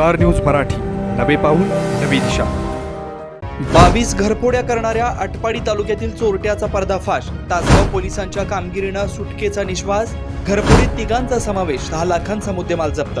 Star news Marathi. नवे पाऊल नवी दिशा. बावीस घरफोड्या करणाऱ्या आटपाडी तालुक्यातील चोरट्याचा पर्दाफाश तासगाव पोलिसांच्या कामगिरीनं सुटकेचा निश्वास घरफोडीत तिघांचा समावेश दहा लाखांचा मुद्देमाल जप्त.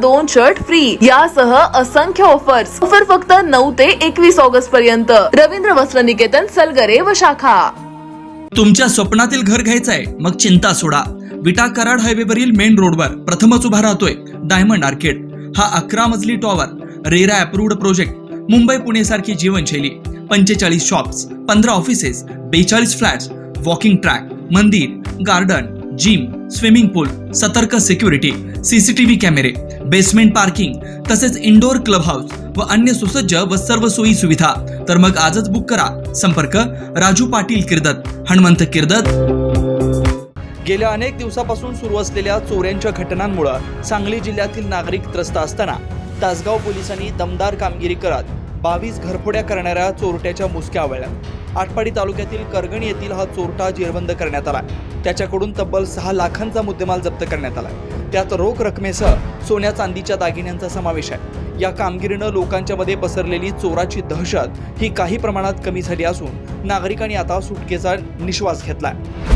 दोन शर्ट फ्री यासह असंख्य ऑफर्स ऑफर फक्त नऊ ते एकवीस ऑगस्ट पर्यंत. रवींद्र वस्त्र निकेतन सलगरे व शाखा. तुमच्या स्वप्नातील घर घ्यायचंय मग चिंता सोडा. विटा कराड हायवेवरील मेन रोडवर प्रथमच उभा राहतोय डायमंड आर्केड. हा अकरा मजली tower RERA approved project Mumbai Pune सारखी जीवनशैली. पंचेचाळीस शॉप्स पंधरा ऑफिसेस बेचाळीस फ्लॅट्स वॉकिंग ट्रॅक मंदिर गार्डन जिम स्विमिंग पूल सतर्क सिक्युरिटी सीसीटीव्ही कॅमेरे बेसमेंट पार्किंग तसेच इंडोर क्लब हाऊस व अन्य सुसज्ज व सर्व सोयी सुविधा. तर मग आजच बुक करा. संपर्क राजू पाटील किर्दत हनुमंत किर्दत. गेल्या अनेक दिवसापासून सुरू असलेल्या चोऱ्यांच्या घटनांमुळं सांगली जिल्ह्यातील नागरिक त्रस्त असताना तासगाव पोलिसांनी दमदार कामगिरी करत बावीस घरफोड्या करणाऱ्या चोरट्याच्या मुसक्या आवळल्या. आटपाडी तालुक्यातील करगणी येथील हा चोरटा जेरबंद करण्यात आला. त्याच्याकडून तब्बल सहा लाखांचा मुद्देमाल जप्त करण्यात आला. त्यात रोख रकमेसह सोन्या चांदीच्या दागिन्यांचा समावेश आहे. या कामगिरीनं लोकांच्या मध्ये पसरलेली चोराची दहशत ही काही प्रमाणात कमी झाली असून नागरिकांनी आता सुटकेचा निश्वास घेतला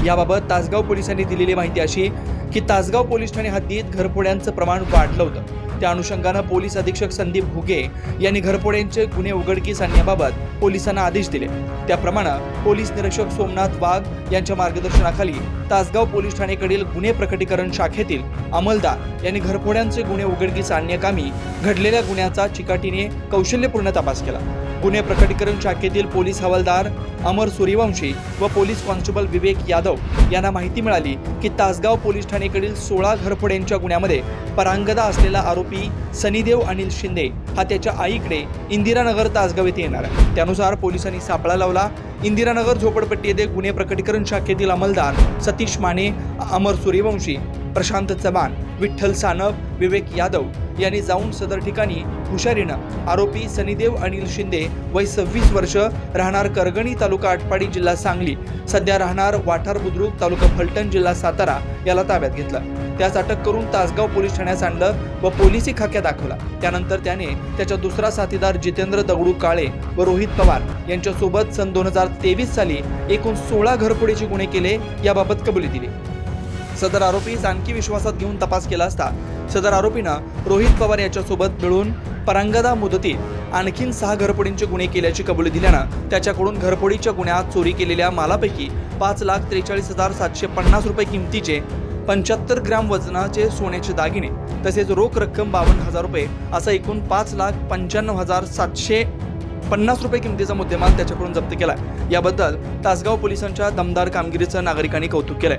याबाबत तासगाव पोलिसांनी दिलेली माहिती अशी की तासगाव पोलीस ठाणे हद्दीत घरफोड्यांचं प्रमाण वाढलं होतं. त्या अनुषंगानं पोलीस अधीक्षक संदीप भुगे यांनी घरफोड्यांचे गुन्हे उघडकीस आणण्याबाबत पोलिसांना आदेश दिले. त्याप्रमाणे पोलीस निरीक्षक सोमनाथ वाघ यांच्या मार्गदर्शनाखाली तासगाव पोलीस ठाणेकडील गुन्हे प्रकटीकरण शाखेतील अंमलदार यांनी घरफोड्यांचे गुन्हे उघडकीस आणण्याकामी घडलेल्या गुन्ह्याचा चिकाटीने कौशल्यपूर्ण तपास केला. गुन्हे प्रकटीकरण शाखेतील पोलीस हवालदार अमर सूर्यवंशी व पोलीस कॉन्स्टेबल विवेक यादव यांना माहिती मिळाली की तासगाव पोलीस ठाणेकडील सोळा घरफोड्यांच्या गुन्ह्यामध्ये परांगदा असलेला आरोपी सनीदेव अनिल शिंदे हा त्याच्या आईकडे इंदिरानगर तासगाव येथे येणार. आहे त्यानुसार पोलिसांनी सापळा लावला. इंदिरानगर झोपडपट्टी येथे गुन्हे प्रकटीकरण शाखेतील अंमलदार सतीश माने अमर सूर्यवंशी प्रशांत चव्हाण विठ्ठल सानप विवेक यादव यांनी जाऊन सदर ठिकाणी हुशारीनं आरोपी सनीदेव अनिल शिंदे वय सव्वीस वर्ष राहणार करगणी तालुका आटपाडी जिल्हा सांगली सध्या राहणार वाठार बुद्रुक तालुका फलटण जिल्हा सातारा याला ताब्यात घेतलं. त्यास अटक करून तासगाव पोलीस ठाण्यात आणलं व पोलिसी खाक्या दाखवला. त्यानंतर त्याने त्याच्या दुसरा साथीदार जितेंद्र दगडू काळे व रोहित पवार यांच्यासोबत सन दोन हजार तेवीस साली एकूण सोळा घरफोडीचे गुन्हे केले याबाबत कबुली दिली. सदर आरोपी जानकी विश्वासात घेऊन तपास केला असता सदर आरोपीनं रोहित पवार याच्यासोबत मिळून परांगदा मुदतीत आणखीन सहा घरफोडींचे गुन्हे केल्याची कबुली दिल्यानं त्याच्याकडून घरफोडीच्या गुन्ह्यात चोरी केलेल्या मालापैकी पाच लाख त्रेचाळीस हजार सातशे पन्नास रुपये किमतीचे पंच्याहत्तर ग्रॅम वजनाचे सोन्याचे दागिने तसेच रोख रक्कम बावन्न हजार रुपये असा एकूण पाच लाख पंच्याण्णव हजार सातशे पन्नास रुपये किमतीचा मुद्देमाल त्याच्याकडून जप्त केला याबद्दल तासगाव पोलिसांच्या दमदार कामगिरीचं नागरिकांनी कौतुक केलंय.